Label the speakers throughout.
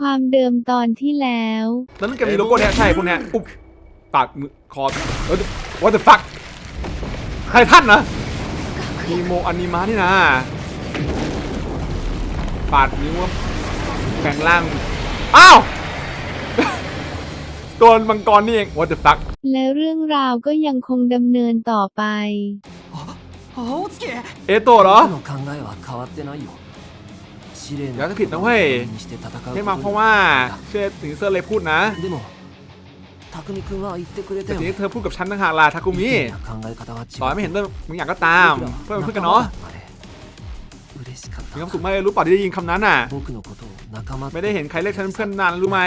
Speaker 1: ความเดิมตอนที่แล้ว
Speaker 2: แล้วนั่นแกมีโลโก้เนี่ยใช่พวกเนี้ยอุ๊บปากมือคอเออ what the fuck ใครท่านนะมีโมอนิมานี่นะ ปาดนิ้วว่าแปลงร่าง อ้าว ตัวมังกรนี่เอง what the fuck
Speaker 1: และเรื่องราวก็ยังคงดำเนินต่อไป
Speaker 3: 大月
Speaker 2: เอโตะเหรอ
Speaker 3: 僕の考えは変わってないよ
Speaker 2: อย่าจะผิดนะเว้ยไม่มาเพราะว่าเชฟถึงเซอร์เลยพูดนะแต่ทีนี้เธอพูดกับฉันต่างหากล่ะทาคุมิต่อยไม่เห็นด้วยบางอยากก็ตาม เพื่อนเพื่อนกันเนาะมีความสุขไหมรู้ป่ะที่ได้ยินคำนั้นน่ะ ไม่ได้เห็นใครเรียกฉันเพื่อนนานรู้ไหม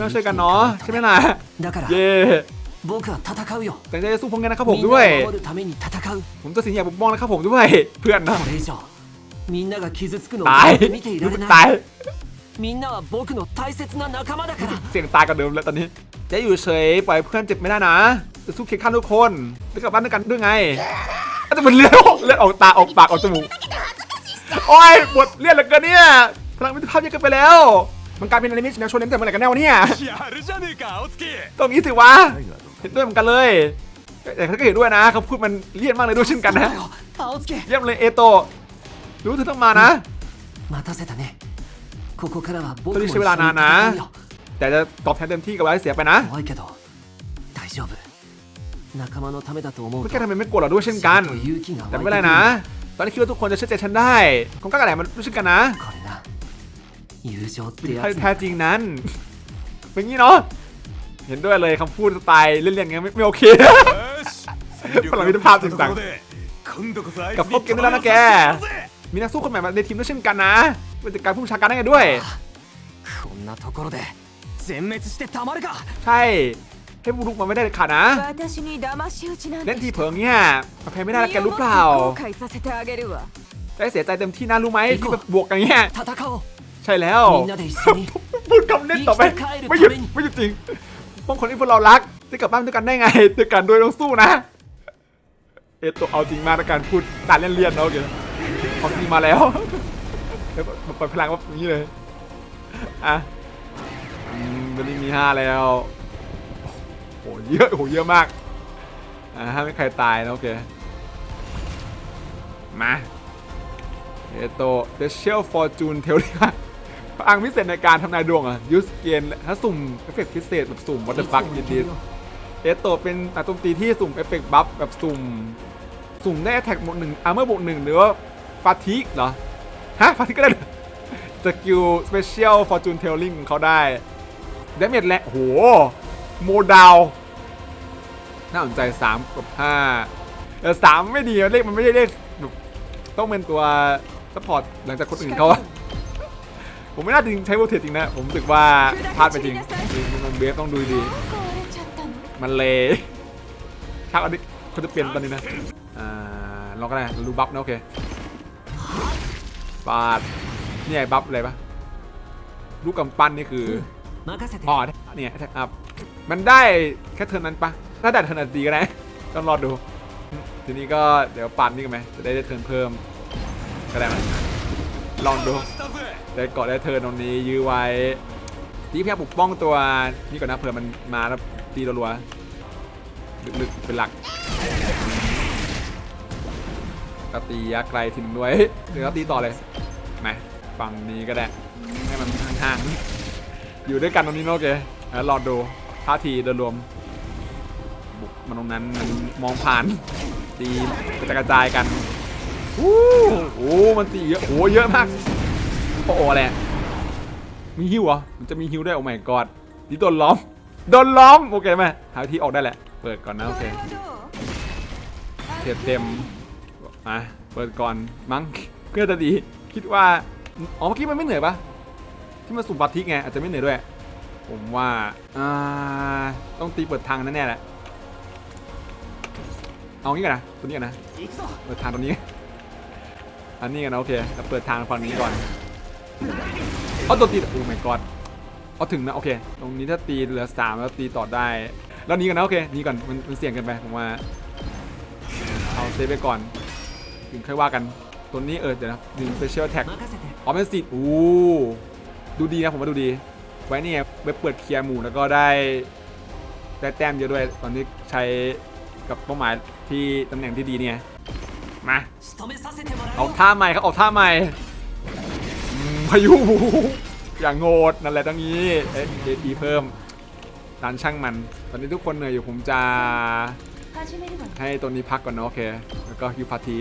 Speaker 2: ต้อ
Speaker 3: ง
Speaker 2: ช่วยกันเนาะใช่ไหมล่ะ เย่แต่จะสู้พวกแกนะครับผมด้วย ผมจะสิงอยากปกป้องนะครับผมด้วย เพื่อนนะ
Speaker 3: みんなが傷つくのを
Speaker 2: ตาย
Speaker 3: ずっと見ていら
Speaker 2: รู้
Speaker 3: れ
Speaker 2: สึก
Speaker 3: な
Speaker 2: ตาย
Speaker 3: いみんなは僕の大切な仲間だから
Speaker 2: เสียงตายกับเดิมแล้วตอนนี้ จะอยู่เฉยปล่อยเพื่อนเจ็บไม่ได้นะ จะสู้เคียงข้างทุกคนจะกลับบ้านด้วยกันด้วยไงอาจจะเป็นเลือดออกเลือดออกตาออกปากออกจมูก โอ้ยปวดเลือดเหลือเกินเนี่ย พลังมิตรภาพเยอะเกินไปแล้ว มันกลายเป็นอนิเมะแนวโชเน้นแต่เมื่อไหร่กันแน่วะเนี่ย
Speaker 4: やるじゃねえか青月
Speaker 2: ตรงนี้สิวะ เห็นด้วยเหมือนกันเลย แต่เขาก็เห็นด้วยนะเขาพูดมันเลี่ยนมากเลยด้วยเช่นกันนะ
Speaker 3: 青月
Speaker 2: เยี่ยมเลยเอโตะ รู้เธอต้องมานะ
Speaker 3: 待たせたねここからは僕も
Speaker 2: ตอน
Speaker 3: 一
Speaker 2: นี้
Speaker 3: 緒
Speaker 2: ใช้
Speaker 3: に
Speaker 2: เวลานานนะ
Speaker 3: 戦うよ
Speaker 2: แต่จะตอบแทนเต็มที่กับเวลาที่เสียไปนะ
Speaker 3: 怖いけど大丈夫仲間のためだと思う
Speaker 2: ไม่
Speaker 3: と
Speaker 2: แค่ทำไมไม่กลัวเราด้วยเช่นกัน
Speaker 3: ちゃんと勇気が
Speaker 2: แต่
Speaker 3: 湧い
Speaker 2: ไม่
Speaker 3: て
Speaker 2: เป็น
Speaker 3: く
Speaker 2: ไร
Speaker 3: る
Speaker 2: นะ ตอนนี้คิดว่าทุกคนจะเชื่อใจฉันได้คงกล้ากันแหละมันรู้เช่นกันนะ
Speaker 3: これな友情って
Speaker 2: ใคร
Speaker 3: やつ
Speaker 2: แท้จริงนั้น เป็นงี้เนาะ เห็นด้วยเลยคำพูดสไตล์เล่นๆงั้นไม่ไม่โอเค
Speaker 4: よし戦
Speaker 2: ほら見て
Speaker 4: 力が
Speaker 2: パーティーさん
Speaker 4: ところで今度こそあいつ
Speaker 2: กับพวกเกมด้วยแล้วนะแก มีนักสู้คนใหม่มาในทีมด้วยเช่นกันนะเป็นการผู้ชาการได้ไงด้วยใช่ให้บุรุษมาไม่ได้ขาดนะเล่นทีเผิงเนี่ยมาแพ้ไม่ได้แล้วแกรู้เปล่าได้เสียใจเต็มที่นะรู้ไหมที่แบบบวกกันเงี้ยใช่แล้วพูดคำเน้นต่อไปไม่หยุดไม่หยุดจริงพวกคนที่พวกเรารักจะกลับบ้านด้วยกันได้ไงด้วยกันด้วยต้องสู้นะเอตโตเอาจริงมากในการพูดตารเล่นเลียนๆเนาะเกี่ยว ของจริงมาแล้วแล้วปล่อยพลังว่าอย่างนี้เลย อะอืมวันนี้มีห้าแล้ว โหเยอะโหเยอะมาก อ่าห้ามไม่ใครตายนะโอเค มาเอโต The Shell Fortune เทลลี่พลังพิเศษในการทำนายดวงอะยูสเกนถ้าสุ่มเอฟเฟกต์พิเศษแบบสุ่ม What the fuck ยินดีเอโตเป็นนักโจมตีที่สุ่มเอฟเฟกต์บัฟแบบสุ่ม สุ่มได้แท็กบวกหนึ่งอาร์เมอร์บวกหนึ่งหรือว่า ฟาทิกเหรอ ฮะ ฟาทิกก็ได้สกิลสเปเชียลฟอร์จูนเทลลิงของเขาได้ดาเมจแหละโห โมดาว น่าสนใจ 3 กับ5แต่สามไม่ดี เลขมันไม่ได้เลขต้องเป็นตัวซัพพอร์ตหลังจากคนอื่นเขาผมไม่น่าจริงใช้โบเทจริงนะ ผมรู้สึกว่าพลาดไปจริงมันเบฟต้องดูดี มันเลยชักอันนี้เขาจะเปลี่ยนตอนนี้นะ อ่าลองกันนะรูบัฟนะโอเค ปาดเนี่ยบัฟอะไรปะลูกกำปั้นนี่คืออ่อนเนี่ยครับมันได้แค่เทิร์นนั้นปะถ้าแต่เทิร์นตีก็ได้ต้องรอดู ทีนี้ก็เดี๋ยวปั่นนี่กันไหมจะได้ได้เทิร์นเพิ่มก็ได้ไหมลองดูได้เกาะได้เทิร์นตรงนี้ยื้อไว้ที่พยายามปกป้องตัวนี่ก่อนนะเผื่อมันมาแล้วตีรัวๆลึกๆเป็นหลัก ก็ตียะไกลทีนึงด้วยเดี๋ยวตีต่อเลยไหมฝั่งนี้ก็ได้ให้มันห่างๆอยู่ด้วยกันตรงนี้โอเคแล้วรอดูท่าทีโดยรวมบุกมาตรงนั้นมันมองผ่านตีกระจายกันโอ้โหมันตีเยอะโอ้เยอะมากโอ้โหแหละมีฮิวเหรอมันจะมีฮิวได้โอ้ my god นี่โดนล้อมโดนล้อมโอเคไหมหาที่ออกได้แหละ เปิดก่อนนะโอเคเต็ม มาเปิดก่อนมั้งเพื่อจะดี คิดว่า อ๋อเมื่อกี้มันไม่เหนื่อยปะที่มันสุ่มบัตทิกไงอาจจะไม่เหนื่อยด้วย ผมว่าอ่าต้องตีเปิดทางแน่แหละเอางี้ก่อนนะตัวนี้ก่อนนะเปิดทางตรงนี้ อันนี้กันนะโอเคจะเปิดทางฝั่งนี้ก่อนเอาตัวตีโอ้ my god เอาถึงนะโอเค ตรงนี้ถ้าตีเหลือสามแล้วตีต่อได้ แล้วนี้กันนะโอเคนี้ก่อนมันมันเสี่ยงกันไปผมว่าเอาเซฟไปก่อน ถึงค่อยว่ากันตัวนี้เออเดี๋ยวนะดึงเฟ
Speaker 3: เชียลแท็ก
Speaker 2: ออฟเฟนซีฟอู้ดูดีนะผมว่าดูดี ไว้นี่ไงไปเปิดเคลียร์หมู่แล้วก็ได้ได้แต้มเยอะด้วย ตอนนี้ใช้กับเป้าหมายที่ตำแหน่งที่ดีเนี่ยมา
Speaker 3: เอา
Speaker 2: ท่าใหม่ครับออกท่าใหม่พายุอย่างโงดนั่นแหละตั้งนี้เอ๊ะดีเพิ่มร้นช่างมัน ตอนนี้ทุกคนเหนื่อยอยู่ผมจะให้ตัวนี้พักก่อนเนาะโอเค แล้วก็ยูวพาที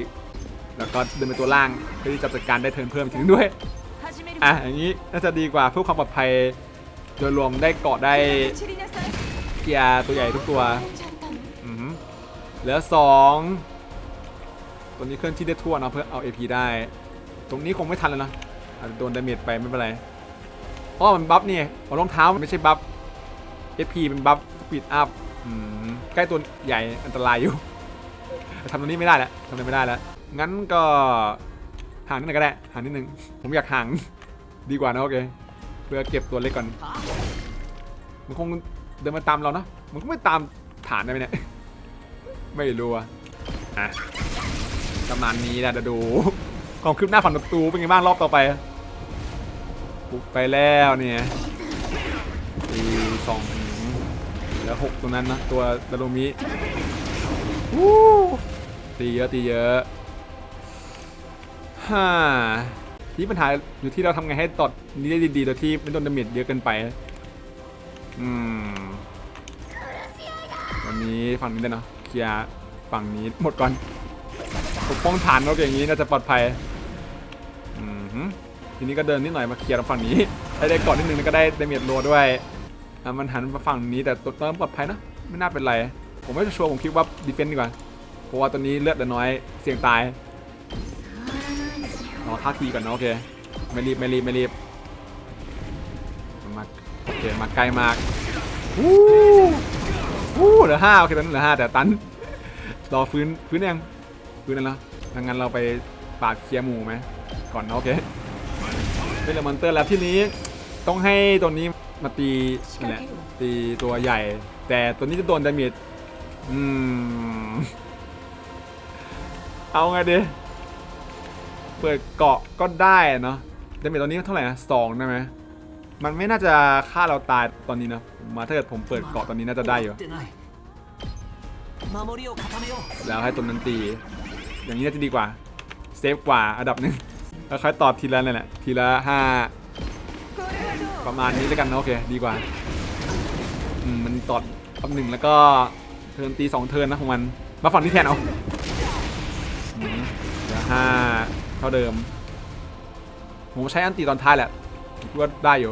Speaker 2: แล้วก็เดินไปตัวล่างเพื่อที่จะจัดการได้เทิร์นเพิ่มถึงด้วยอะอย่างนี้น่าจะดีกว่าเพื่อความปลอดภัยโดยรวมได้เกาะได้เกียร์ตัวใหญ่ทุกตัวเหลือสองตัวนี้เคลื่อนที่ได้ทั่วนะเพื่อเอา AP ได้ ตรงนี้คงไม่ทันแล้วนะโดนดาเมจไปไม่เป็นไรเพราะมันบัฟนี่รองเท้ามันไม่ใช่บัฟ SP เป็นบัฟสปีดอัพใกล้ตัวใหญ่อันตรายอยู่ทำตรงนี้ไม่ได้แล้วทำอะไรไม่ได้แล้ว งั้นก็ห่างนิดหนึงก็ได้ห่างนิดนึง ผมอยากห่าง ดีกว่านะโอเค เพื่อเก็บตัวเล็กก่อน มันคงเดินมาตามเราเนะ มันก็ไม่ตามฐานได้ไหมเนี่ย ไม่รู้อะอะประมาณนี้แหละเดี๋ยวดู ความคืบหน้าฝั่งประตูเป็นไงบ้างรอบต่อไปปุกไปแล้วเนี่ยตีสองแล้วหกตรงนั้นนะตัวดารุมิวู้ตีเยอะตีเยอะ ฮ่าที่ปัญหาอยู่ที่เราทำไงให้ตอดนี้ได้ดีๆโดยที่ไม่โดนดาเมจเยอะเกินไป อืมวันนี้ฝั่งนี้ได้เนาะเคลียร์ฝั่งนี้หมดก่อนปกป้องฐานเราอย่างนี้น่าจะปลอดภัยอืมทีนี้ก็เดินนิดหน่อยมาเคลียร์ตรงฝั่งนี้ได้ได้ก่อนนิดนึงแล้วก็ได้เดเมจโลด้วยมันหันมาฝั่งนี้แต่ตัวนั้นปลอดภัยนะไม่น่าเป็นไร ผมไม่ชัวร์ผมคิดว่าดีเฟนต์ดีกว่าเพราะว่าตัวนี้เลือดน้อยเสี่ยงตาย รอท่าทีก่อนเนาะโอเค ไม่รีบไม่รีบไม่รีบมาโอเคมาไกลมากวู้วู้เหลือห้าโอเคตอนนั้นเหลือห้าแต่ตันรอฟื้นฟื้นยังฟื้นแล้วถ้างั้นเราไปปาดเคลียร์หมูไหมก่อนเนอะโอเคเป็นเลมอนเตอร์แล้วที่นี้ต้องให้ตัวนี้มาตีนี่แหละตีตัวใหญ่ แต่ตัวนี้จะโดนดาเมจอืมเอาไงดี เปิดเกาะก็ได้เนาะดาเมจตอนนี้เท่าไหร่นะสองได้ไหมมันไม่น่าจะฆ่าเราตายตอนนี้นะมาถ้าเกิดผมเปิดเกาะตอนนี้น่าจะได้อยู่แล้วให้ตัวนันตี อย่างนี้น่าจะดีกว่า เซฟกว่าอันดับหนึ่งแล้วค่อยตอบทีละนี่นแหละทีละห้าประมาณนี้แล้วกันนะโอเคดีกว่าอืมมันตอดอับหนึ่งแล้วก็เทินตีสองเทินนะของมันมาฝั่งที่แทนเอาเดี๋ยวห้า ท่าเดิม ผมใช้อันตีตอนท้ายแหละก็ได้อยู่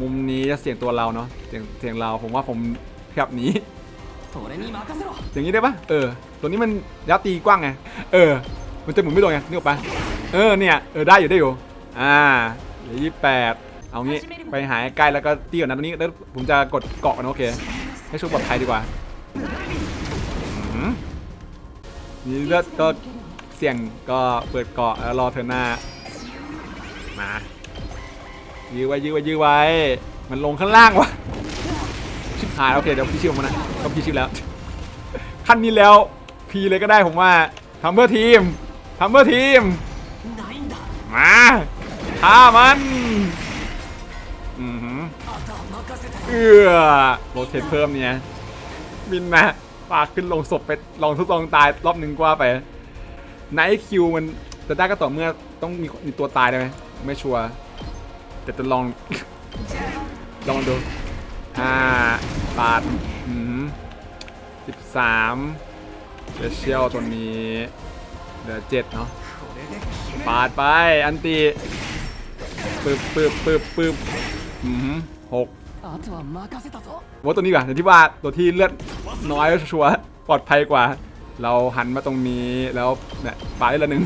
Speaker 2: มุมนี้จะเสี่ยงตัวเราเนาะเสี่ยงเสียงเราผมว่าผมแคบ
Speaker 3: หนี
Speaker 2: อย่างนี้ได้ปะเออ ตัวนี้มันยับตีกว้างไง เออ มันจะหมุนไม่โดนไงนี่ออกไปเออ เนี่ย เออ ได้อยู่ได้อยู่ อ่าเหลือยี่แปดเอางี้ ไปหายใกล้แล้วก็ตีก่อนนะตรงนี้แล้วผมจะกดเกาะนะโอเค ให้ช่วยปลอดภัยดีกว่านี่เลือดก็ เสี่ยงก็เปิดเกาะแล้วรอเธอหน้า มายื้อไว้ยื้อไว้ยื้อไว้ มันลงข้างล่างวะชิบหายโอเคเดี๋ยวพี่ชิวมันนะก็พี่ชิวแล้ว ขั้นนี้แล้วพีเลยก็ได้ผมว่าทำเพื่อทีมทำเพื่อทีม มาฆ่ามันอือเออโรเทตเพิ่มเนี่ยมินมาปากขึ้นลงศพไปลองทดลองตายรอบหนึ่งกว่าไป ไนท์คิวมันจะได้ก็ต่อเมื่อต้องมีมีตัวตายได้ไหมไม่ชัวร์แต่จะลอง ลองดูห้าปาดอืมสิบสามเดเชียลตัวนี้เหลือเจ็ดเนาะปาดไปอันตีปึ๊บปึ๊บปึ๊บปึ๊บหกว่าตัวนี้ก่อนอย่ที่ว่าตัวที่เลือดน้อยชัวร์ปลอดภัยกว่า เราหันมาตรงนี้แล้วเนี่ยปาได้ละหนึ่ง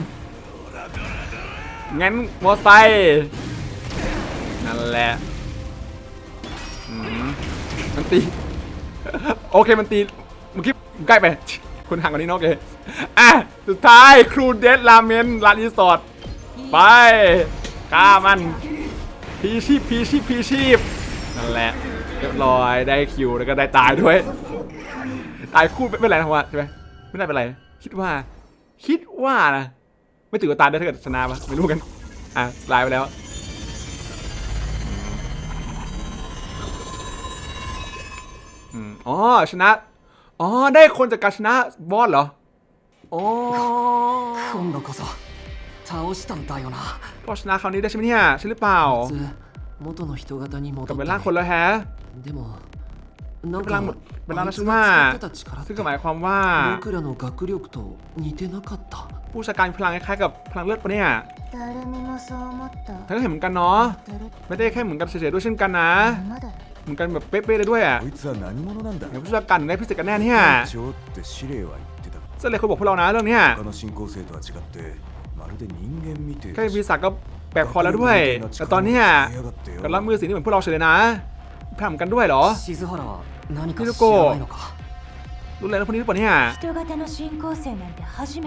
Speaker 2: งั้นมอไซค์นั่นแหละมันตี โอเคมันตีเมื่อกี้ใกล้ไป คุณห่างกว่านี้เนอะโออะ สุดท้ายครูเดดราเมนร้านรีสอร์ทไปฆ่ามัน พีชีพพีชีพพีชีพนั่นแหละเรียบร้อยได้คิวแล้วก็ได้ตายด้วย ตายคู่ไม่เป็นไรนะผมว่าใช่ไหม ไม่ได้เป็นไร คิดว่า คิดว่านะไม่ตื่นตายได้ถ้าเกิดชนะปะไม่รู้กัน อะลายไปแล้วอ๋อชนะ อ๋อได้คนจากการชนะบอสเหรออ๋อ
Speaker 3: ก็สู้ท้า
Speaker 2: วสินะคราวนี้ได้ใช่ไหมเนี่ยใช่หรือเปล่ากลับเปล่างคนแล้วแฮะ
Speaker 3: なん
Speaker 2: เป็นร่างหม
Speaker 3: か
Speaker 2: ดเป็นร่าง
Speaker 3: あ
Speaker 2: แล้ว
Speaker 3: い
Speaker 2: ใช่
Speaker 3: つ
Speaker 2: ไหม
Speaker 3: が使ってた力っ
Speaker 2: ซึ่ง
Speaker 3: て
Speaker 2: ก็หมายความว่า
Speaker 3: 僕らの学力と似てなかった
Speaker 2: ผู้จัดการพลังคล้ายๆกับพลังเลือดปะเนี่ย
Speaker 5: 誰にもそう思った
Speaker 2: ท่านก็เห็นเหมือนกันเนาะ
Speaker 5: てる
Speaker 2: ไม่ได้แค่เหมือนกันเฉยๆด้วยเช่นกันนะ
Speaker 5: まだ
Speaker 2: เหมือนกันแบบเป๊ะๆเลยด้วยอ่ะ
Speaker 4: こいつは何者なんだ
Speaker 2: เดี๋ยวผู้จัดการถึงได้พิเศษกันแน่เนี่ย
Speaker 4: 隊長って司令は言ってた
Speaker 2: เส้นเลยคนบอกพวกเรานะเรื่องเนี้ย
Speaker 4: 他の進行生とは違ってまるで人間みてえ
Speaker 2: แค่
Speaker 4: だし
Speaker 2: ปีศาจก็แปลกคอแล้วด้วย แต่ตอนเนี้ย
Speaker 4: やがってよ
Speaker 2: การรับมือสิ่งที่เหมือนพวกเราเฉยเลยนะพลังเหมือนกันด้วยเหรอ ฮิรุโกะ
Speaker 3: รุนแร
Speaker 2: งแล้วพวกนี้หรือเปล่าเนี่ย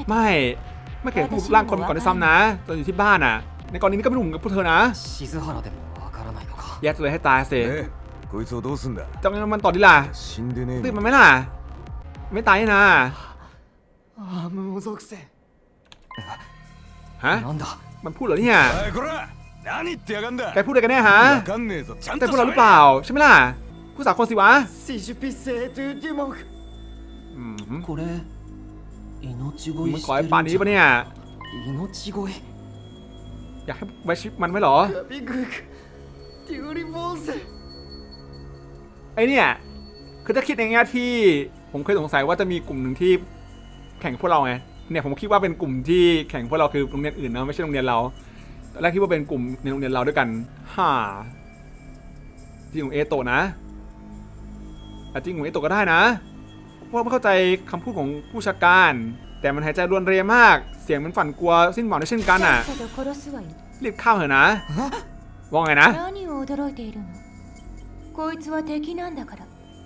Speaker 2: ไม่ ไม่เคยพูดร่างคนมาก่อนด้วยซ้ำนะตอนอยู่ที่บ้านอะ ในกรณีนี้ก็ไม่ถูกกับพวกเธอนะแยกเลยให้ตายสิจังงั้มันตอดีละตื่นมัไหมล่ะ ไม่ตายนะฮะมันพูดเหรอเนี่ยแกพูดอะไรกันแน่ฮะแต่พูดเราหรือเปล่า ใช่ไหมล่ะ คุณสาวคนสิวะ
Speaker 3: สี่สิบพิเศษดูดิมง
Speaker 2: อืมมึงขอไอ้ปานนี้ปะเนี่ยอยากให้ไว้ชิปมันไหมหรอไอเนี่ยคือถ้าคิดในแง่ที่ผมเคยสงสัยว่าจะมีกลุ่มหนึ่งที่แข่งพวกเราไงเนี่ยผมคิดว่าเป็นกลุ่มที่แข่งพวกเราคือโรงเรียนอื่นนะไม่ใช่โรงเรียนเราแรกคิดว่าเป็นกลุ่มในโรงเรียนเราด้วยกันฮ่าที่ของเอโตนะ อาจริงของเอโตะก็ได้นะเพราะว่าไม่เข้าใจคำพูดของผู้ชักการ แต่มันหายใจรวนเรมาก เสียงมันฝันกลัวสิ้นหวังด้วยเช่นกันอ่ะ
Speaker 5: さっさと殺すわよ
Speaker 2: รีบข้ามเถอะนะ ว่าไงนะ
Speaker 5: 何を驚いているのこいつは敵なんだから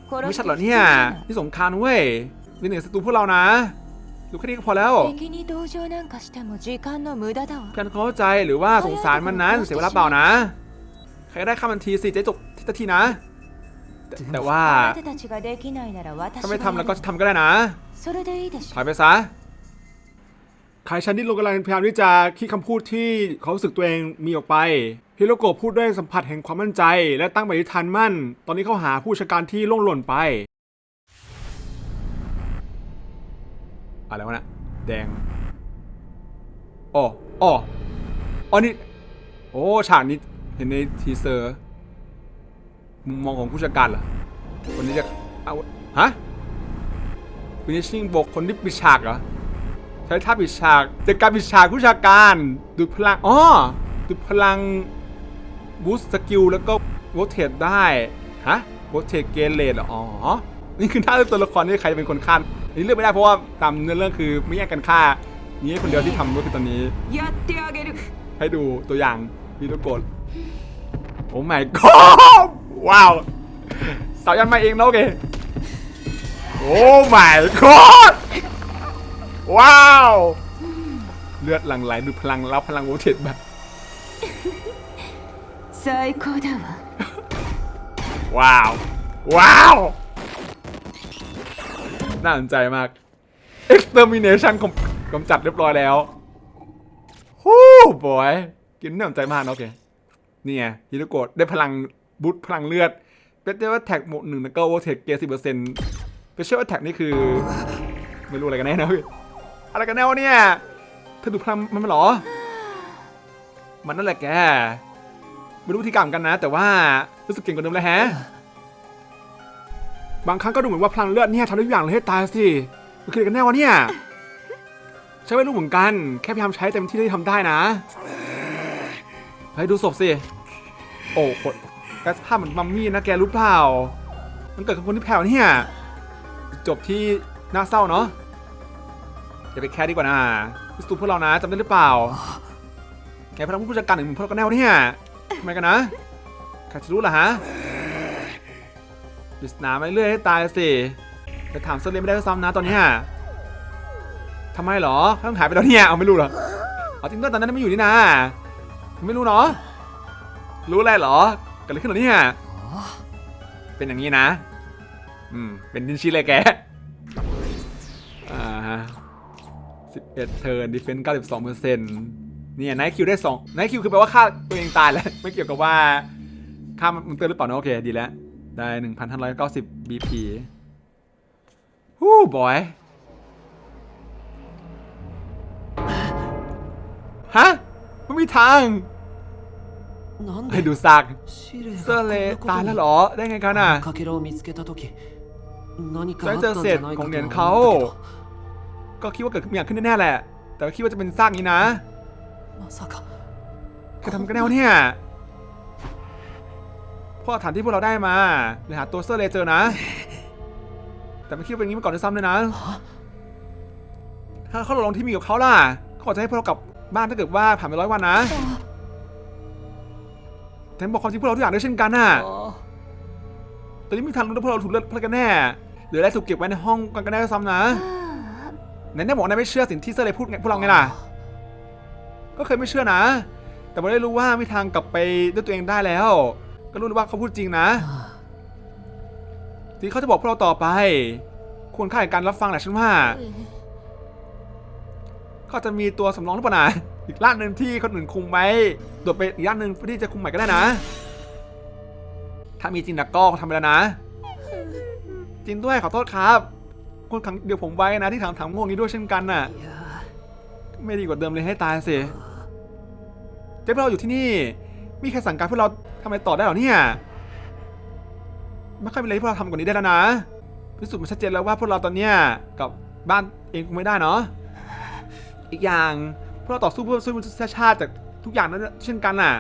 Speaker 5: 殺
Speaker 2: ไม่
Speaker 5: す
Speaker 2: ใช่เหรอเนี่ย นี่สงครามนะเว้ยเป็นหนึ่งศัตรูพวกเรานะดูแค่นี้ก็พอแล้ว
Speaker 5: 敵に同情なんかしても時間の無駄だわ
Speaker 2: การเข้าใจหรือว่าสงสารมันนั้นเสียเวลาเปล่านะ ใครก็ได้ข้ามมันทีสิจะได้จบทีละทีนะ แต่ว่าถ้าไม่ทำแล้วก็ทำก็ได้นะถอยไปซะขายชันนี่ลงกำลังพยายามที่จะคิดคำพูดที่เขาสึกตัวเองมีออกไปฮิโรโกะพูดด้วยสัมผัสแห่งความมั่นใจ และตั้งปฏิฐานมั่น ตอนนี้เขาหาผู้ชะการที่ล่วงหล่นไป อะไรวะนะแดงอ๋ออ๋ออ๋อนี่ โอ้ ฉากนี้เห็นในทีเซอร์ มุมมองของผู้จัดการเหรอคนนี้จะเอาฮะ finishing บอกคนที่ปิดฉากเหรอใช้ท่าปิดฉากจัดการปิดฉากผู้จัดการดูดพลังอ๋อดูดพลังบูสต์สกิลแล้วก็โวเทดได้ฮะโวเทดเกเลตอ๋อนี่คือท่าเรื่องตัวละครที่ใครเป็นคนฆ่าอันนี้เลือกไม่ได้เพราะว่าตามเนื้อเรื่องคือไม่แย่งกันฆ่านี่คนเดียวที่ทำก็คือตอนนี้ ให้ดูตัวอย่างวีดีโกดโอ้ my god ว้าว สาวยันมาเองนะโอเค โอ้ my god ว้าว เลือดหลั่งไหลดูพลังรับพลังโวเทตแบบ
Speaker 5: 最高だわ
Speaker 2: ว้าว ว้าว น่าสนใจมาก extermination กำกำจัดเรียบร้อยแล้วฮู้บอย กินน่าสนใจมากนะโอเค นี่ไงฮิโรโกะได้พลัง บูตพลังเลือดเป็นเรียกว่าแท็กหมดหนึ่งแล้วก็โวเทคเกียร์สิบเปอร์เซ็นต์เป็นเชื่อว่าแท็กนี่คือ ไม่รู้อะไรกันแน่นะเว้ยอะไรกันแน่วะเนี่ยเธอดูพลังมันมาหรอ มันนั่นแหละแกไม่รู้วิธีการเหมือนกันนะ แต่ว่ารู้สึกเก่งกว่าเดิมแล้วแฮะบางครั้งก็ดูเหมือนว่าพลังเลือดเนี่ยทำได้ทุกอย่างเลยให้ตายสิมันคืออะไรกันแน่วะเนี่ยใช้ไม่รู้เหมือนกัน แค่พยายามใช้เต็มที่ที่ทำได้นะเฮ้ยดูศพสิ โอ้โห แกสภาพเหมือนมัมมี่นะแกรู้เปล่า มันเกิดกับคนที่แผ่วเนี่ย จบที่น่าเศร้าเนาะอย่าไปแคร์ดีกว่านะพิสูพวกเรานะจำได้หรือเปล่าไงพลังผู้จัดการหนึ่งพวกเราก็แน่วเนี่ยทำไมกันนะใครจะรู้ล่ะฮะปริศนาไปเรื่อยให้ตายสิจะถามเซเลนไม่ได้ด้วยซ้ำนะตอนนี้ทำไมเหรอเขาต้องหายไปแล้วเนี่ย เอาไม่รู้เหรอเอาจริงด้วยตอนนั้นไม่อยู่นี่นะ ไม่รู้เนาะรู้อะไรเหรอ เกิดอะไรขึ้นเหรอเนี่ย เป็นอย่างนี้นะ อืม เป็นดินชีเลยแก อ่าฮะ11เทิร์นดิเฟนต์เก้าส์92เปอร์เซ็นต์เนี่ยไนท์คิวได้สองไนท์คิวคือแปลว่าฆ่าตัวเองตายแล้ว ไม่เกี่ยวกับว่าฆ่ามันเตือนหรือเปล่านะโอเค ดีแล้ว ได้1,590 BP ฮู้บอย ฮะ ไม่มีทาง ให้ดูซากเซเลตายแล้วหรอ ได้ไงกันอะ
Speaker 3: ได้
Speaker 2: เจอเศษของเหรียญเขา ก็คิดว่าเกิดอย่างขึ้นแน่แหละ แต่คิดว่าจะเป็นซากนี้นะ
Speaker 3: ก
Speaker 2: จะทำกันแน่เนี่ยพ่อฐานที่พวกเราได้มาเลยหาตัวเซอรเลเจอร์นะ แต่ไม่คิดว่าเป็นงี้มาก่อนด้วยซ้ำเลยนะ ถ้าเขาลงที่มีกับเขาล่ะเขาจะให้พวกเรากลับบ้านถ้าเกิดว่าผ่านไปร้อยวันนะ แต่บอกความจริงพวกเราทุกอย่างด้วยเช่นกันน่ะตอนนี้ไมีทางรู้ว่าพวกเราถูกเลือกพลาดกันแน่หรืออะไรถูกเก็บไว้ในห้องกันกันแน่ด้วยซ้ำนะไหนๆบอกว่านายไม่เชื่อสิ่งที่เซอร์เลยพูดไงพวกเราไงล่ะ ก็เคยไม่เชื่อนะ แต่ไม่ได้รู้ว่ามีทางกลับไปด้วยตัวเองได้แล้ว ก็รู้ว่าเขาพูดจริงนะที่เขาจะบอกพวกเราต่อไป ควรค่าแก่การรับฟังแหละฉันว่าเขาอาจจะมีตัวสำรองหรือเปล่านะ อีกร้านหนึ่งที่คนอื่นคุมไว้โดดไปอีกร้านหนึ่งเพื่อที่จะคุมใหม่ก็ได้นะ ถ้ามีจริงนะก็ทำไปแล้วนะ จริงด้วยขอโทษครับคนขังเดี๋ยวผมไว้นะที่ถามถามงงนี้ด้วยเช่นกันน่ะ ไม่ดีกว่าเดิมเลยให้ตายสิเจ๊พวกเราอยู่ที่นี่ มีใครสั่งการพวกเราทำไรต่อได้หรอเนี่ยไม่ค่อยมีอะไรที่พวกเราทำกว่านี้ได้แล้วนะพิสูจน์มันชัดเจนแล้วว่าพวกเราตอนเนี้ยกับบ้านเองคงไม่ได้เนาะอีกอย่าง พวกเราต่อสู้เพื่อสู้มนุษยชาติจากทุกอย่างนั้นเช่นกันน่ะ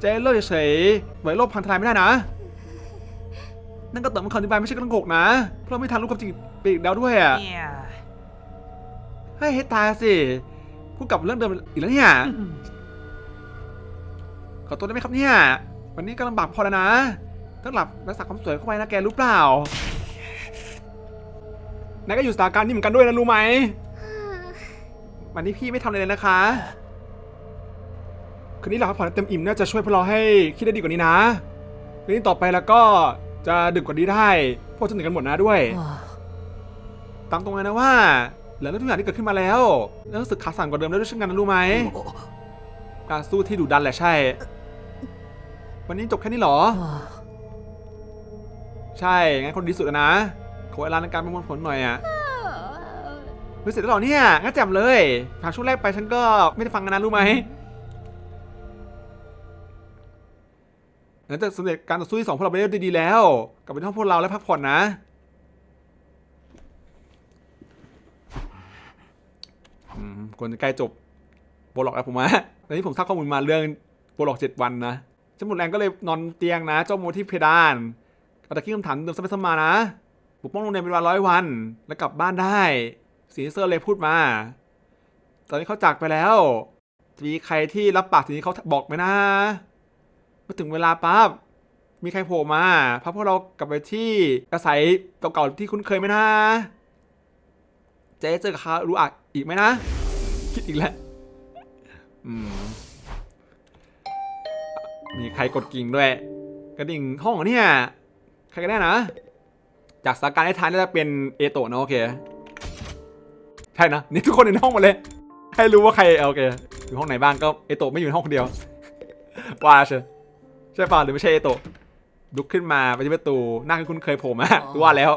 Speaker 2: จะให้เลิกเฉยๆไว้โลกพังทลายไม่ได้นะ นั่นก็ต่อมันคำอธิบายไม่ใช่กระโงกนะ เพราะเราไม่ทันรู้ความจริงไปอีกแล้วด้วยอะให้ให้ตายสิพูดกลับเรื่องเดิมอีกแล้วเนี่ยขอตัวได้ไหมครับเนี่ย วันนี้ก็ลำบากพอแล้วนะต้องหลับรักษาความสวยเข้าไว้นะแกรู้เปล่านายก็อยู่สถานการณ์นี้เหมือนกันด้วยนะรู้ไหม วันนี้พี่ไม่ทำอะไรเลยนะคะ คืนนี้เราพักผ่อนให้เต็มอิ่มน่าจะช่วยพวกเราให้คิดได้ดีกว่านี้นะคืนนี้ต่อไปแล้วก็จะดึกกว่านี้ได้ พวกจะเหนื่อยกันหมดนะด้วย ตามตรงเลยนะว่าเหลือเรื่องทุกอย่างที่เกิดขึ้นมาแล้วแล้วรู้สึกขาสั่นกว่าเดิมแล้วด้วยเช่นกันนะรู้ไหม การสู้ที่ดุดันแหละใช่ วันนี้จบแค่นี้เหรอ ใช่ งั้นคนดีสุดแล้วนะ ขอเวลาในการประมวลผลหน่อยอะ เฮ้ยเสร็จแล้วเหรอเนี่ยงั้นแจ่มเลยผ่านช่วงแรกไปฉันก็ไม่ได้ฟังกันนะรู้ไหมหลังจากสำเร็จการต่อสู้ที่สองพวกเราไปได้ดีแล้ว กลับไปที่ห้องพวกเราแล้วพักผ่อนนะ อืมควรจะใกล้จบโบล็อกแล้วผมว่าตอนนี้ผมทราบข้อมูลมาเรื่องโบล็อกเจ็ดวันนะฉันหมดแรงก็เลยนอนเตียงนะ เจ้าโมที่เพดานเอาแต่คิดคำถามเดิมซ้ำๆมานะปกป้องโรงเรียนเป็นเวลาร้อยวัน แล้วกลับบ้านได้ สีเซอร์เลยพูดมา ตอนนี้เขาจากไปแล้ว จะมีใครที่รับปากสิ่งที่เขาบอกไหมนะมาถึงเวลาปั๊บมีใครโผล่มาพาพวกเรากลับไปที่อาศัยเก่าๆที่คุ้นเคยไหมนะจะได้เจอกับคารุอะอีกไหมนะ คิดอีกแล้วอืมมีใครกดกิ่งด้วย กระดิ่งห้องเหรอเนี่ย ใครกันแน่นะ จากสถานการณ์ในท้ายน่าจะเป็นเอโตะนะโอเค ใช่นะนี่ทุกคนอยู่ในห้องหมดเลย ให้รู้ว่าใครโอเคอยู่ห้องไหนบ้างก็เอโตะไม่อยู่ในห้องคนเดียวว่าเชยใช่ป่ะหรือไม่ใช่เอโตะลุกขึ้นมาไปที่ประตูหน้าคุ้นเคยโผล่มารู้ว่าแล้ว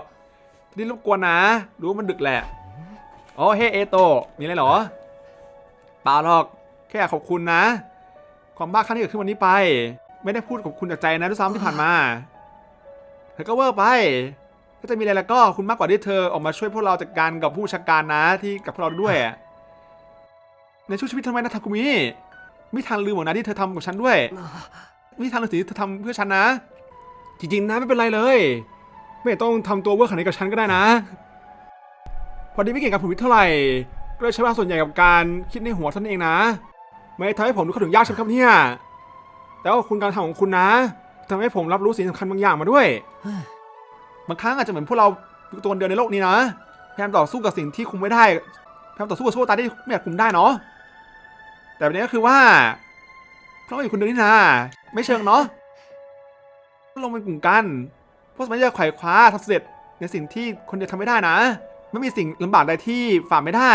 Speaker 2: นี่รบกวนนะ รู้ว่ามันดึกแหละอ๋อเฮ้เอโตะมีอะไรเหรอเปล่าหรอกแค่อยากขอบคุณนะ ความบ้าครั้งที่เกิดขึ้นวันนี้ไป ไม่ได้พูดขอบคุณจากใจนะด้วยซ้ำที่ผ่านมาเธอก็เวอร์ไป ถ้าจะมีอะไรแล้วก็คุณมากกว่าที่เธอออกมาช่วยพวกเราจัดการกับผู้บัญชาการนะที่กับพวกเราด้วย ในช่วงชีวิตทำไมนะทาคุมิไม่ทันลืมหรอกนะที่เธอทำกับฉันด้วย ไม่ทันเลยสิที่เธอทำเพื่อฉันนะ จริงๆนะไม่เป็นไรเลย ไม่ต้องทำตัวเวอร์ขนาดนี้กับฉันก็ได้นะ พอดีไม่เก่งกับผมวิทย์เท่าไหร่ก็เลยใช้เวลาส่วนใหญ่กับการคิดในหัวท่านเองนะ ไม่ทำให้ผมรู้เข้าถึงยากใช่ไหมครับเนี่ยแต่ว่าคุณการทำของคุณนะทำให้ผมรับรู้สิ่งสำคัญบางอย่างมาด้วย บางครั้งอาจจะเหมือนพวกเราตัวเดียวในโลกนี้นะพยายามต่อสู้กับสิ่งที่คุมไม่ได้พยายามต่อสู้กับโชคชะตาที่ไม่อาจคุมได้เนาะแต่ประเด็นก็คือว่าเพราะว่าอยู่คนเดียวนี่นะไม่เชิงเนาะลงเป็นกลุ่มกันเพราะสมัยจะไขว่คว้าทำเสร็จในสิ่งที่คนเดียวทำไม่ได้นะ ไม่มีสิ่งลำบากใดที่ฝ่าไม่ได้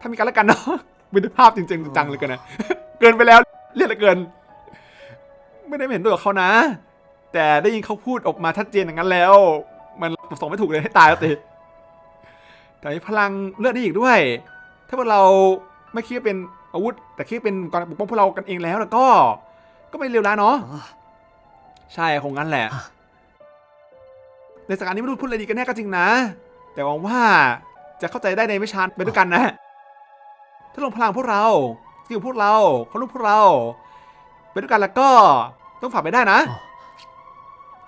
Speaker 2: ถ้ามีกันและกันเนาะเป็นภาพจริงๆจังเลยกันนะ เกินไปแล้วเรียกเลือเกิน ไม่ได้เห็นตัวยกับเขานะ แต่ได้ยินเขาพูดออกมาชัดเจนอย่างนั้นแล้ว มันส่งไม่ถูกเลยให้ตายแล้วสิแต่มีพลังเลือดได้อีกด้วย ถ้าพวกเราไม่คิดว่าเป็นอาวุธ แต่คิดว่าเป็นการปกป้องพวกเรากันเองแล้วแล้วก็ ก็ไม่เลวร้ายเนาะใช่คงงั้นแหละ ในสถานนี้ไม่รู้พูดอะไรดีกันแน่ก็จริงนะ แต่หวังว่าจะเข้าใจได้ในไม่ช้าไปด้วยกันนะ ถ้าลงพลังพวกเราสกิลพวกเราเขาลูกพวกเรา ไปด้วยกันแล้วก็ต้องฝ่าไปได้นะ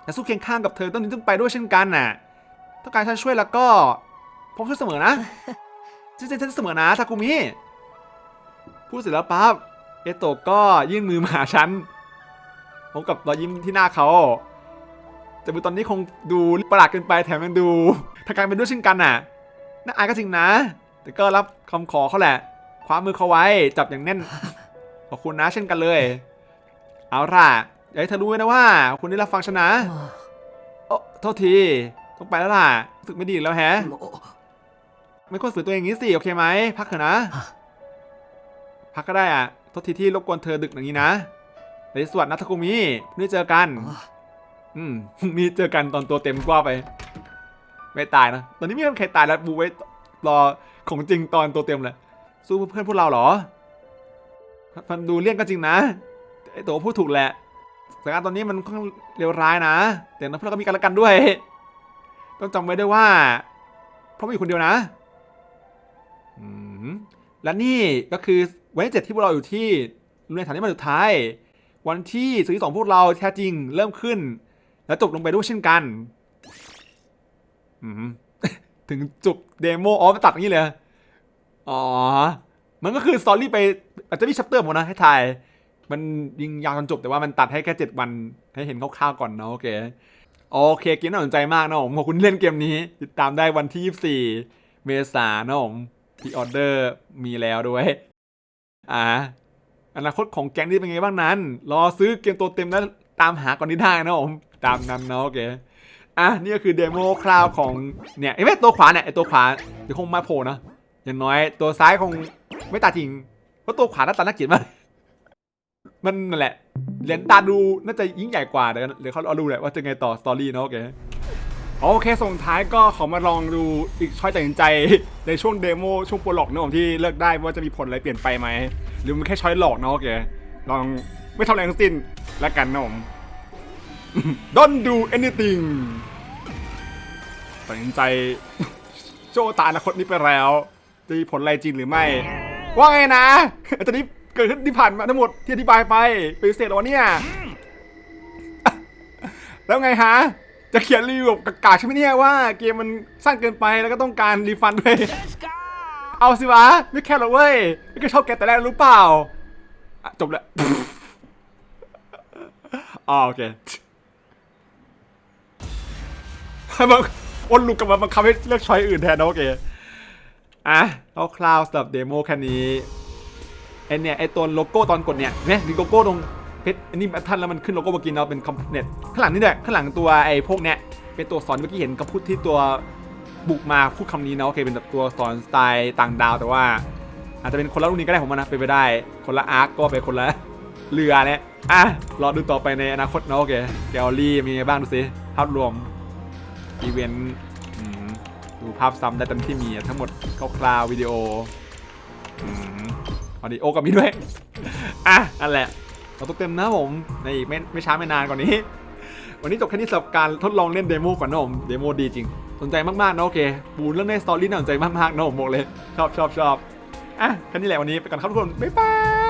Speaker 2: แต่สู้เคียงข้างกับเธอต้องนี้ต้องไปด้วยเช่นกันน่ะต้องการฉันช่วยแล้วก็พร้อมช่วยเสมอนะฉันจะฉันเสมอนะทาคุมิพูดเสร็จแล้วปั๊บเอโตะก็ยื่นมือมาหาฉันผมกับรอยยิ้มที่หน้าเขาแต่มือตอนนี้คงดูประหลาดเกินไปแถมยังดูทางการเป็นด้วยเช่นกันน่ะน่าอายก็จริงนะ แต่ก็รับคำขอเขาแหละคว้ามือเขาไว้จับอย่างแน่นขอบคุณนะเช่นกันเลย เอาล่ะ อยากให้เธอรู้ไว้นะว่า คุณได้รับฟังชนะโอ้โทษที ต้องไปแล้วล่ะรู้สึกไม่ดีอีกแล้วแฮะ ไม่ควรฝืนตัวเองงี้สิ โอเคไหม พักเถอะนะ พักก็ได้อะโทษทีที่รบกวนเธอดึกอย่างนี้นะเดยวสวดนะทากุมิพรุ่งนี้เจอกัน อืมมีเจอกันตอนตัวเต็มกว่าไป ไม่ตายนะ ตอนนี้ไม่มีใครตายแล้วบูไว้รอของจริงตอนตัวเต็มเลย สู้เพื่อนพวกเราเหรอฟันดูเลี่ยงก็จริงนะไอตัวพูดถูกแหละ สถานการณ์ตอนนี้มันค่อนเลวร้ายนะแต่นะพวกเราก็มีกันและกันด้วย ต้องจำไว้ด้วยว่าเพราะไม่อยู่คนเดียวนะและนี่ก็คือวันที่เจ็ดที่พวกเราอยู่ที่เรียนฐานที่มาสุดท้าย วันที่สิ่งที่สองพวกเราแท้จริงเริ่มขึ้น และจบลงไปด้วยเช่นกันถึงจบเดโมอ๋อมาตัดอย่างนี้เลย อ๋อ มันก็คือสตอรี่ไปอาจจะมีชัปเตอร์หมดนะให้ถ่าย มันยิงยาวจนจบแต่ว่ามันตัดให้แค่เจ็ดวันให้เห็นคร่าวๆก่อนเนาะโอเคโอเคเกมน่าสนใจมากนะผมขอบคุณเล่นเกมนี้ ติดตามได้วันที่ 24 เมษายนนะผมพีออเดอร์มีแล้วด้วยอ่าอนาคตของแก๊งนี้เป็นไงบ้างนั้น รอซื้อเกมตัวเต็มแล้วตามหาก่อนนี้ได้นะผมตามนั้นเนาะโอเคอะนี่ก็คือเดโมคราวของเนี่ยไอ้แม่ตัวขวาเนี่ยไอ้ตัวขวาเดี๋ยวคงมาโผล่นะอย่างน้อยตัวซ้ายคงไม่ตาจริงเพราะตัวขวาหน้าตาน่าเกลียดมาก มันนั่นแหละ เหรียญตาดูน่าจะยิ่งใหญ่กว่าเดี๋ยวเดี๋ยวเขาเอาดูแหละว่าจะไงต่อสตอรี่เนาะโอเคโอเคส่งท้ายก็ขอมาลองดูอีกช้อยตัดสินใจในช่วงเดโมช่วงโปรล็อกเนาะที่เลือกได้ว่าจะมีผลอะไรเปลี่ยนไปไหมหรือมันแค่ช้อยหลอกเนาะโอเคลองไม่ทำอะไรทั้งสิ้นแล้วกันนะผม Don't do anything ตัดสินใจโจตาอนาคตนี้ไปแล้วจะมีผลอะไรจริงหรือไม่ ว่าไงนะตอนนี้ เกิดขึ้นที่ผ่านมาทั้งหมดที่อธิบายไปเป็นพิเศษเหรอวะเนี่ย แล้วไงฮะ จะเขียนรีวิวแบบกากๆใช่ไหมเนี่ยว่าเกมมันสั้นเกินไปแล้วก็ต้องการรีฟันด้วย เอาสิวะ ไม่แค่หรอกเว้ย ไม่เคยชอบแกแต่แรกรู้เปล่า จบแล้วอ๋อโอเคให้มันวนลูกกลับมาบังคับให้เลือกช้อยอื่นแทนนะโอเค อะเอาคลาวสำหรับเดโมแค่นี้ ไอเนี่ยไอตัวโลโก้ตอนกดเนี่ยเนี่ยมีโลโก้ตรงเพชรอันนี้แบททันแล้วมันขึ้นโลโก้เมื่อกี้เนาะเป็นคอมเน็ตข้างหลังนี่แหละข้างหลังตัวไอพวกเนี้ยเป็นตัวสอนเมื่อกี้เห็นก็พูดที่ตัวบุกมาพูดคำนี้เนาะโอเคเป็นแบบตัวสอนสไตล์ต่างดาวแต่ว่าอาจจะเป็นคนละรุ่นนี้ก็ได้ผมว่านะเป็นไปได้ คนละอาร์คก็เป็นคนละเรือเนี่ยอะรอดูต่อไปในอนาคตเนาะโอเคแกลลี่มีไงบ้างดูสิภาพรวมอีเวนต์ดูภาพซ้ำได้เต็มที่มีทั้งหมดคร่าวๆวิดีโอ อืมออดิโอก็มีด้วย อะนั่นแหละเราต้องเต็มนะผมในอีกไม่ไม่ช้าไม่นานกว่านี้ วันนี้จบแค่นี้สำหรับการทดลองเล่นเดโมก่อนนะผมเดโมดีจริง สนใจมากๆนะโอเคปูเรื่องในสตอรี่น่าสนใจมากๆนะผมบอกเลย ชอบชอบชอบอะแค่นี้แหละวันนี้ไปก่อนครับทุกคนบ๊ายบาย